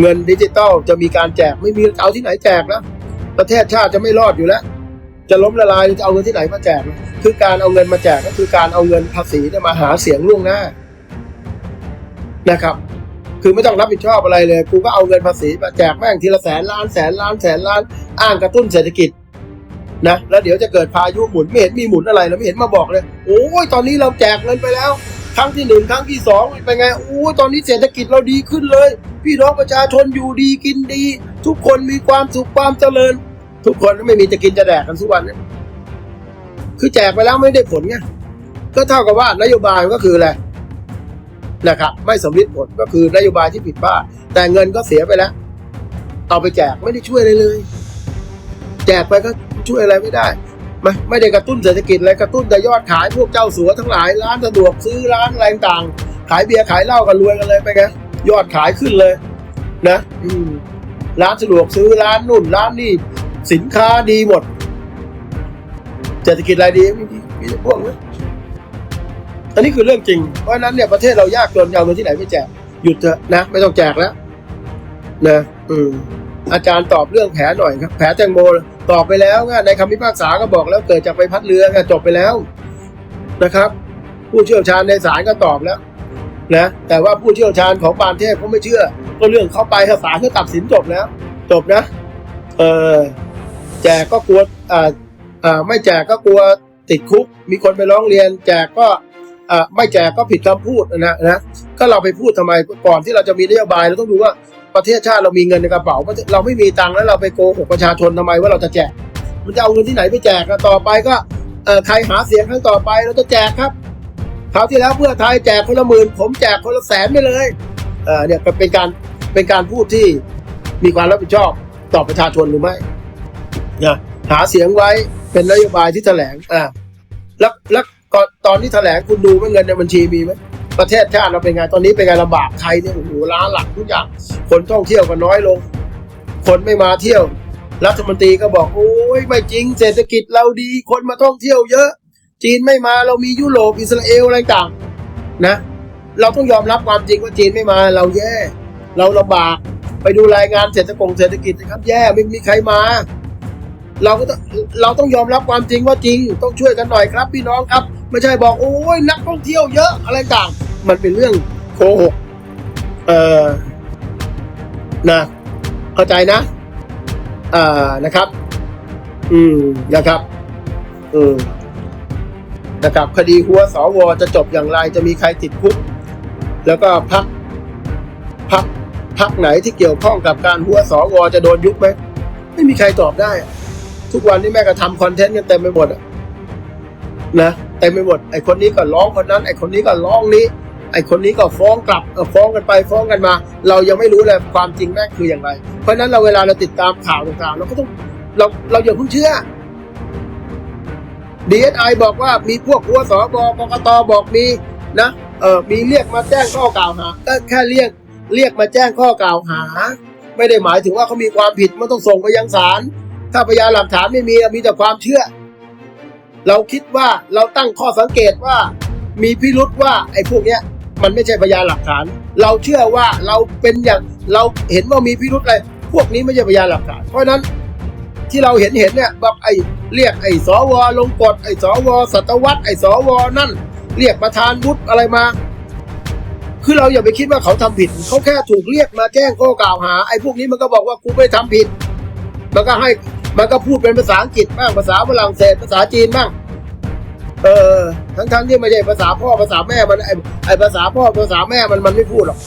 เงินดิจิตอลจะมีการแจกไม่มีเอาที่ไหนแจกนะประเทศชาติจะไม่รอดอยู่แล้ว จะล้มละลายจะเอาเงินที่ไหนมาแจก คือการเอาเงินมาแจกก็คือการเอาเงินภาษีเนี่ยมาหาเสียงล่วงหน้านะครับ คือไม่ต้องรับผิดชอบอะไรเลยกูก็เอาเงินภาษีมาแจกแม่งทีละแสนล้านแสนล้านแสนล้าน อ้างกระตุ้นเศรษฐกิจนะแล้วเดี๋ยวจะเกิดพายุหมุนไม่เห็นมีหมุนอะไรแล้วไม่เห็นมาบอกเลย โอ้ยตอนนี้เราแจกเงินไปแล้ว ครั้งที่หนึ่งครั้งที่สองเป็นไงโอ้ตอนนี้เศรษฐกิจเราดีขึ้นเลย พี่น้องประชาชนอยู่ดีกินดี ทุกคนมีความสุขความเจริญ ทุกคนไม่มีจะกินจะแดกกันทุกวันเนี่ยคือแจกไปแล้วไม่ได้ผลไงก็เท่ากับว่านโยบายก็คืออะไรนะครับไม่สำลิดผลก็คือนโยบายที่ผิดพลาดแต่เงินก็เสียไปแล้ว เอาไปแจกไม่ได้ช่วยอะไรเลย แจกไปก็ช่วยอะไรไม่ได้ ไม่ไม่ได้กระตุ้นเศรษฐกิจอะไรกระตุ้นแต่ยอดขายพวกเจ้าสัวทั้งหลายร้านสะดวกซื้อร้านอะไรต่างขายเบียร์ขายเหล้ากันรวยกันเลยไปไงยอดขายขึ้นเลย นะ อืมร้านสะดวกซื้อร้านนู่นร้านนี่สินค้าดีหมดเศรษฐกิจอะไรดีม่ดีมีพวกนี้อันนี้คือเรื่องจริง เพราะฉะนั้นเนี่ยประเทศเรายากจนจะเอาเงินที่ไหนไปแจกหยุดเถอะนะไม่ต้องแจกแล้วนะอืมอาจารย์ตอบเรื่องแผลหน่อยครับ แผลแตงโมเลย ตอบไปแล้วไงในคำพิพากษาก็บอกแล้วเกิดจากใบพัดเรือไงจบไปแล้วนะครับ ผู้เชี่ยวชาญในศาลก็ตอบแล้วนะแต่ว่าผู้เชี่ยวชาญของปานเทพเขาไม่เชื่อ ก็เรื่องเข้าไปศาลก็ตัดสินจบแล้ว จบนะเออแจกก็กลัวอ่าอ่าไม่แจกก็กลัวติดคุก มีคนไปร้องเรียน แจกก็อ่าไม่แจกก็ผิดคำพูดนะนะก็เราไปพูดทำไมก่อนที่เราจะมีนโยบายเราต้องดูว่า ประเทศชาติเรามีเงินในกระเป๋าเราไม่มีตังค์แล้วเราไปโกหกประชาชนทำไมว่าเราจะแจก มันจะเอาเงินที่ไหนไปแจกต่อไปก็ใครหาเสียงครั้งต่อไปเราจะแจกครับคราวที่แล้วเพื่อไทยแจกคนละหมื่นผมแจกคนละแสนไปเลยเออเนี่ยเป็นการเป็นการพูดที่มีความรับผิดชอบต่อประชาชนหรือไม่นะหาเสียงไว้เป็นนโยบายที่แถลงอ่าแล้วแล้วตอนที่แถลงคุณดูไหมเงินในบัญชีมีไหม ประเทศชาติเราเป็นไงตอนนี้เป็นไงลำบากไทยเนี่ยโอ้โหล้านหลักทุกอย่างคนท่องเที่ยวก็น้อยลง คนไม่มาเที่ยวรัฐมนตรีก็บอกโอ้ยไม่จริง เศรษฐกิจเราดี คนมาท่องเที่ยวเยอะ จีนไม่มาเรามียุโรปอิสราเอลอะไรต่างนะ เราต้องยอมรับความจริงว่าจีนไม่มาเราแย่ เราลำบากไปดูรายงานเศรษฐกงเศรษฐกิจนะครับ แย่ไม่มีใครมา เราก็ต้องเราต้องยอมรับความจริงว่าจริง ต้องช่วยกันหน่อยครับ พี่น้องครับ ไม่ใช่บอกโอ้ยนักท่องเที่ยวเยอะอะไรต่าง มันเป็นเรื่องโกหกเออนะเข้าใจนะอ่านะครับ อืมนะครับ อืมนะครับ คดีหัวสวจะจบอย่างไรจะมีใครติดคุกแล้วก็พักพักพักไหนที่เกี่ยวข้องกับการหัวสวจะโดนยุบไหมไม่มีใครตอบได้ ทุกวันนี้แม่ก็ทำคอนเทนต์กันเต็มไปหมดนะเต็มไปหมดไอคนนี้ก็ร้องคนนั้น ไอคนนี้ก็ร้องนี้ ไอคนนี้ก็ฟ้องกลับเออฟ้องกันไปฟ้องกันมา เรายังไม่รู้เลยความจริงแม่คืออย่างไร เพราะนั้นเราเวลาเราติดตามข่าวต่างๆ เราก็ต้องเราเราอย่าเพิ่งเชื่อ DSI บอกว่ามีพวกหัวสบกกตบอกมีนะเออมีเรียกมาแจ้งข้อกล่าวหาก็แค่เรียกเรียกมาแจ้งข้อกล่าวหา ไม่ได้หมายถึงว่าเขามีความผิดมันต้องส่งไปยังศาลถ้าพยานหลักฐานไม่มีมีแต่ความเชื่อ เราคิดว่าเราตั้งข้อสังเกตว่า มีพิรุษว่าไอ้พวกเนี้ย มันไม่ใช่พยานหลักฐาน เราเชื่อว่าเราเป็นอย่างเราเห็นว่ามีพิรุษอะไร พวกนี้ไม่ใช่พยานหลักฐาน เพราะนั้นที่เราเห็นเห็นเนี่ยแบบไอ้เรียกไอ้สวลงกฎไอ้สวสัตวัตไอ้สวนั่น เรียกประธานวุฒิอะไรมา คือเราอย่าไปคิดว่าเขาทำผิด เขาแค่ถูกเรียกมาแจ้งข้อกล่าวหาไอ้พวกนี้มันก็บอกว่ากูไม่ทำผิด มันก็ให้มันก็พูดเป็นภาษาอังกฤษบ้างภาษาฝรั่งเศสภาษาจีนบ้าง เออ ทั้งทั้งๆที่ไม่ใช่ภาษาพ่อภาษาแม่มันไอไอภาษาพ่อภาษาแม่มันมันไม่พูดหรอก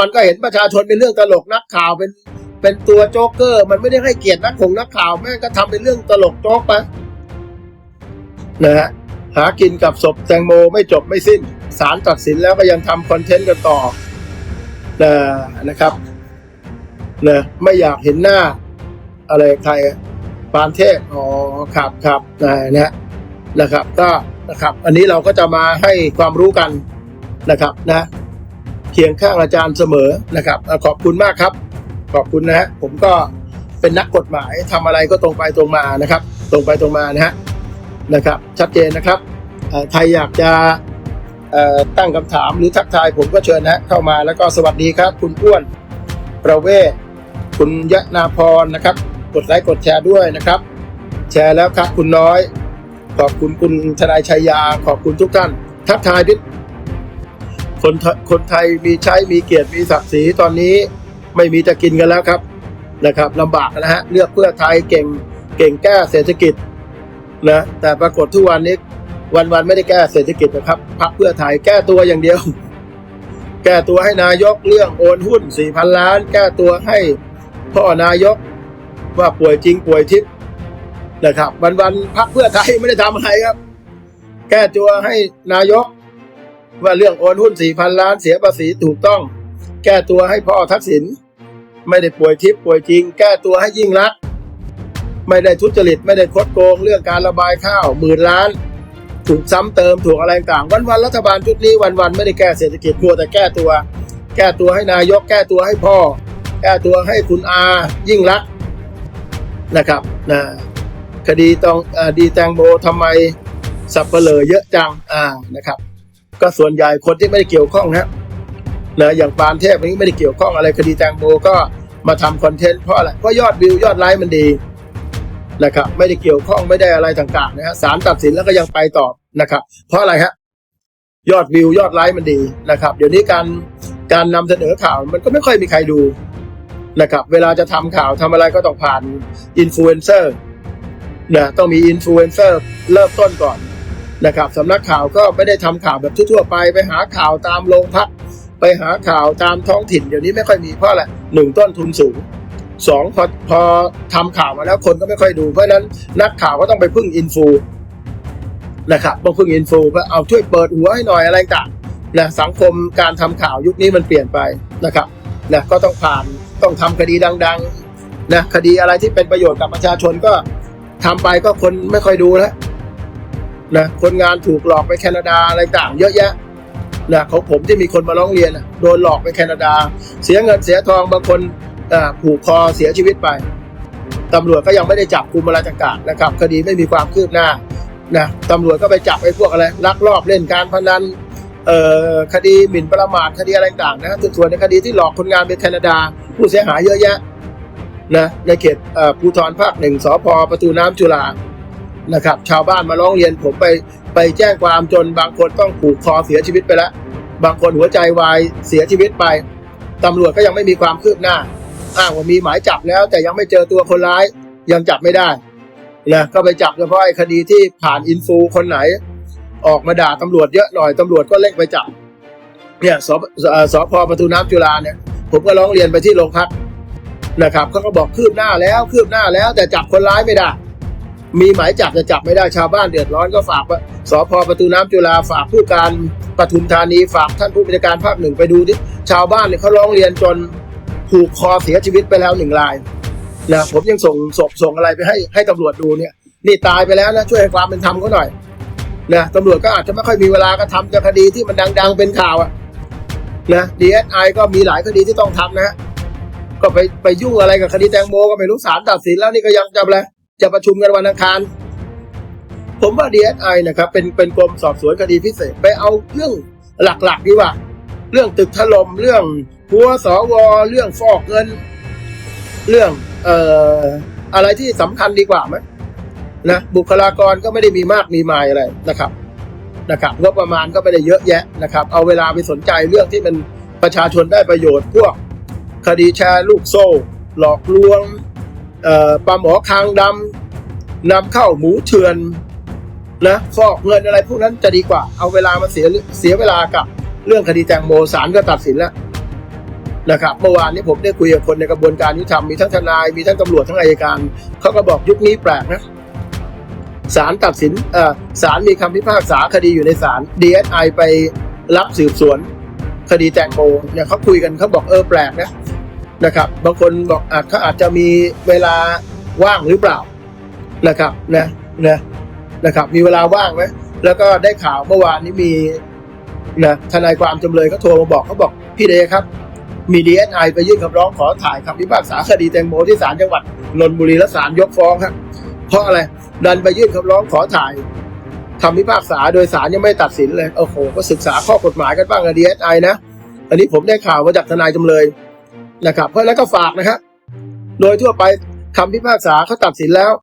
มันก็เห็นประชาชนเป็นเรื่องตลกนักข่าวเป็นเป็นตัวโจ๊กเกอร์ มันไม่ได้ให้เกียรตินักข่งนักข่าวแม่งก็ทำเป็นเรื่องตลกโจ๊กไปนะฮะหากินกับศพแตงโมไม่จบไม่สิ้นศาลตัดสินแล้วก็ยังทำคอนเทนต์กันต่อนะนะครับนะไม่อยากเห็นหน้า อะไรใครปานเทพอ๋อครับครับนะนะ นะครับก็นะครับอันนี้เราก็จะมาให้ความรู้กันนะครับนะเคียงข้างอาจารย์เสมอนะครับ ขอบคุณมากครับ ขอบคุณนะฮะผมก็เป็นนักกฎหมายทำอะไรก็ตรงไปตรงมานะครับ ตรงไปตรงมานะฮะนะครับ ชัดเจนนะครับใครอยากจะตั้งคำถามหรือทักทายผมก็เชิญนะฮะเข้ามาแล้วก็สวัสดีครับ คุณอ้วนประเวศคุณยะนาพรนะครับ กดไลค์กดแชร์ด้วยนะครับ แชร์แล้วครับคุณน้อย ขอบคุณคุณทนายชัยยา ขอบคุณทุกท่าน ทักทายดิคนไทคนไทยมีใช้มีเกียรติมีศักดิ์ศรีตอนนี้ไม่มีจะกินกันแล้วครับนะครับลำบากนะฮะเลือกเพื่อไทยเก่งเก่งแก้เศรษฐกิจนะแต่ปรากฏทุกวันนี้วันวันไม่ได้แก้เศรษฐกิจนะครับพักเพื่อไทยแก้ตัวอย่างเดียว แก้ตัวให้นายกเรื่องโอนหุ้นสี่พันล้าน แก้ตัวให้พ่อนายกว่าป่วยจริงป่วยทิพย์ นะครับ วันวันพักเพื่อไทยไม่ได้ทำอะไรครับ แก้ตัวให้นายก ว่าเรื่องโอนหุ้นสี่พันล้านเสียภาษีถูกต้อง แก้ตัวให้พ่อทักษิณไม่ได้ป่วยทิพย์ป่วยจริง แก้ตัวให้ยิ่งรักไม่ได้ทุจริตไม่ได้คดโกงเรื่องการระบายข้าวหมื่นล้าน ถูกซ้ำเติมถูกอะไรต่างวันวันรัฐบาลชุดนี้วันวันไม่ได้แก้เศรษฐกิจมัวแต่แก้ตัว แก้ตัวให้นายก แก้ตัวให้พ่อ แก้ตัวให้คุณอายิ่งรักนะครับนะ คดีตองอดีแตงโมทำไมสับเปลือเยอะจังอ่านะครับ ก็ส่วนใหญ่คนที่ไม่ได้เกี่ยวข้องนะนะอย่างปานเทพนี้ไม่ได้เกี่ยวข้องอะไรคดีแตงโมก็มาทำคอนเทนต์เพราะอะไรเพราะยอดวิวยอดไลค์มันดีนะครับ ไม่ได้เกี่ยวข้องไม่ได้อะไรต่างๆนะฮะศาลตัดสินแล้วก็ยังไปต่อนะครับ เพราะอะไรฮะยอดวิวยอดไลค์มันดีนะครับ เดี๋ยวนี้การการนำเสนอข่าวมันก็ไม่ค่อยมีใครดูนะครับ เวลาจะทำข่าวทำอะไรก็ต้องผ่านอินฟลูเอนเซอร์ นะต้องมีอินฟลูเอนเซอร์เริ่มต้นก่อนนะครับสำนักข่าวก็ไม่ได้ทำข่าวแบบทั่วๆไปไปหาข่าวตามโรงพัก ไปหาข่าวตามท้องถิ่นเดี๋ยวนี้ไม่ค่อยมีเพราะอะไรหนึ่งต้นทุนสูงสองพอพอทำข่าวมาแล้วคนก็ไม่ค่อยดูเพราะฉะนั้นนักข่าวก็ต้องไปพึ่งอินฟูนะครับต้องพึ่งอินฟูเพื่อเอาช่วยเปิดหัวให้หน่อยอะไรต่างนะสังคมการทำข่าวยุคนี้มันเปลี่ยนไปนะครับนะก็ต้องผ่านต้องทำคดีดังๆนะคดีอะไรที่เป็นประโยชน์กับประชาชนก็ ทำไปก็คนไม่ค่อยดูแล้วนะคนงานถูกหลอกไปแคนาดาอะไรต่าง เยอะแยะนะของผมที่มีคนมาร้องเรียนโดนหลอกไปแคนาดา เสียเงินเสียทองบางคนผูกคอเสียชีวิตไปตำรวจก็ยังไม่ได้จับกลุ่มอะไรต่างๆนะครับ คดีไม่มีความคืบหน้านะตำรวจก็ไปจับไอ้พวกอะไรลักลอบเล่นการพนันเอ่อคดีหมิ่นประมาทคดีอะไรต่างๆนะส่วนในคดีที่หลอกคนงานไปแคนาดา ผู้เสียหายเยอะแยะ นะในเขตเอ่อภูธรภาคหนึ่งสพประตูน้ำจุฬานะครับ ชาวบ้านมาร้องเรียนผมไปไปแจ้งความจนบางคนต้องผูกคอเสียชีวิตไปแล้ว บางคนหัวใจวายเสียชีวิตไปตำรวจก็ยังไม่มีความคืบหน้าอ้างว่ามีหมายจับแล้ว แต่ยังไม่เจอตัวคนร้ายยังจับไม่ได้นะก็ไปจับเฉพาะไอ้คดีที่ผ่านอินฟูคนไหน ออกมาด่าตำรวจเยอะหน่อยตำรวจก็เร่งไปจับเนี่ยสอ่อสพประตูน้ำจุฬาเนี่ย ผมก็ร้องเรียนไปที่โรงพัก นะครับเขาก็บอกคืบหน้าแล้วคืบหน้าแล้วแต่จับคนร้ายไม่ได้ มีหมายจับจะจับไม่ได้ชาวบ้านเดือดร้อนก็ฝากว่าสพประตูน้ำจุฬาฝากผู้การปทุมธานีฝากท่านผู้บัญชาการภาคหนึ่งไปดูที่ชาวบ้านเนี่ยเขาร้องเรียนจนผูกคอเสียชีวิตไปแล้วหนึ่งรายนะผมยังส่งศพส่งอะไรไปให้ให้ตำรวจดูเนี่ย นี่ตายไปแล้วนะช่วยให้ความเป็นธรรมเขาหน่อยนะตำรวจก็อาจจะไม่ค่อยมีเวลาก็ทำแต่คดีที่มันดัง ๆ เป็นข่าวอะนะดีเอสไอก็มีหลายคดีที่ต้องทำนะฮะ ก็ไปไปยุ่งอะไรกับคดีแตงโมก็ไม่รู้ศาลตัดสินแล้วนี่ก็ยังจะอะไรจะประชุมกันวันอังคาร ผมว่า DSI นะครับเป็นเป็นกรมสอบสวนคดีพิเศษไปเอาเรื่องหลักๆดีกว่า เรื่องตึกถล่มเรื่องหัวสวเรื่องฟอกเงิน เรื่องเอ่ออะไรที่สำคัญดีกว่าไหมนะบุคลากรก็ไม่ได้มีมากมีมายอะไรนะครับนะครับงบประมาณก็ไม่ได้เยอะแยะนะครับ เอาเวลาไปสนใจเรื่องที่เป็นประชาชนได้ประโยชน์พวก คดีแชร์ลูกโซ่ หลอกลวงปลาหมอคางดำนำเข้าหมูเถื่อนนะฟอกเงินอะไรพวกนั้นจะดีกว่า เอาเวลามาเสียเสียเวลากับเรื่องคดีแตงโมศาลก็ตัดสินแล้วนะครับเมื่อวานนี้ผมได้คุยกับคนในกระบวนการยุติธรรมมีทั้งทนายมีทั้งตำรวจทั้งอายการเขาก็บอกยุคนี้แปลกนะศาลตัดสินเอ่อศาลมีคำพิพากษาคดีอยู่ในศาล DSI ไปรับสืบสวน คดีแตงโมเนี่ยเขาคุยกันเขาบอกเออแปลกนะ นะครับ บางคนบอกอาจเขาอาจจะมีเวลาว่างหรือเปล่านะครับนะนะนะครับมีเวลาว่างไหมแล้วก็ได้ข่าวเมื่อวานนี้มีนะทนายความจำเลยเขาโทรมาบอกเขาบอกพี่เดครับ มีดีเอสไอไปยื่นคำร้องขอถ่ายคำพิพากษาคดีแตงโมที่ศาลจังหวัดนนทบุรีและศาลยกฟ้องครับเพราะอะไรดันไปยื่นคำร้องขอถ่ายคำพิพากษาโดยศาลยังไม่ตัดสินเลยโอ้โหก็ศึกษาข้อกฎหมายกันบ้างอะดีเอสไอนะอันนี้ผมได้ข่าวมาจากทนายจำเลย นะครับ เพราะแล้วก็ฝากนะครับ โดยทั่วไปคำพิพากษาเขาตัดสินแล้ว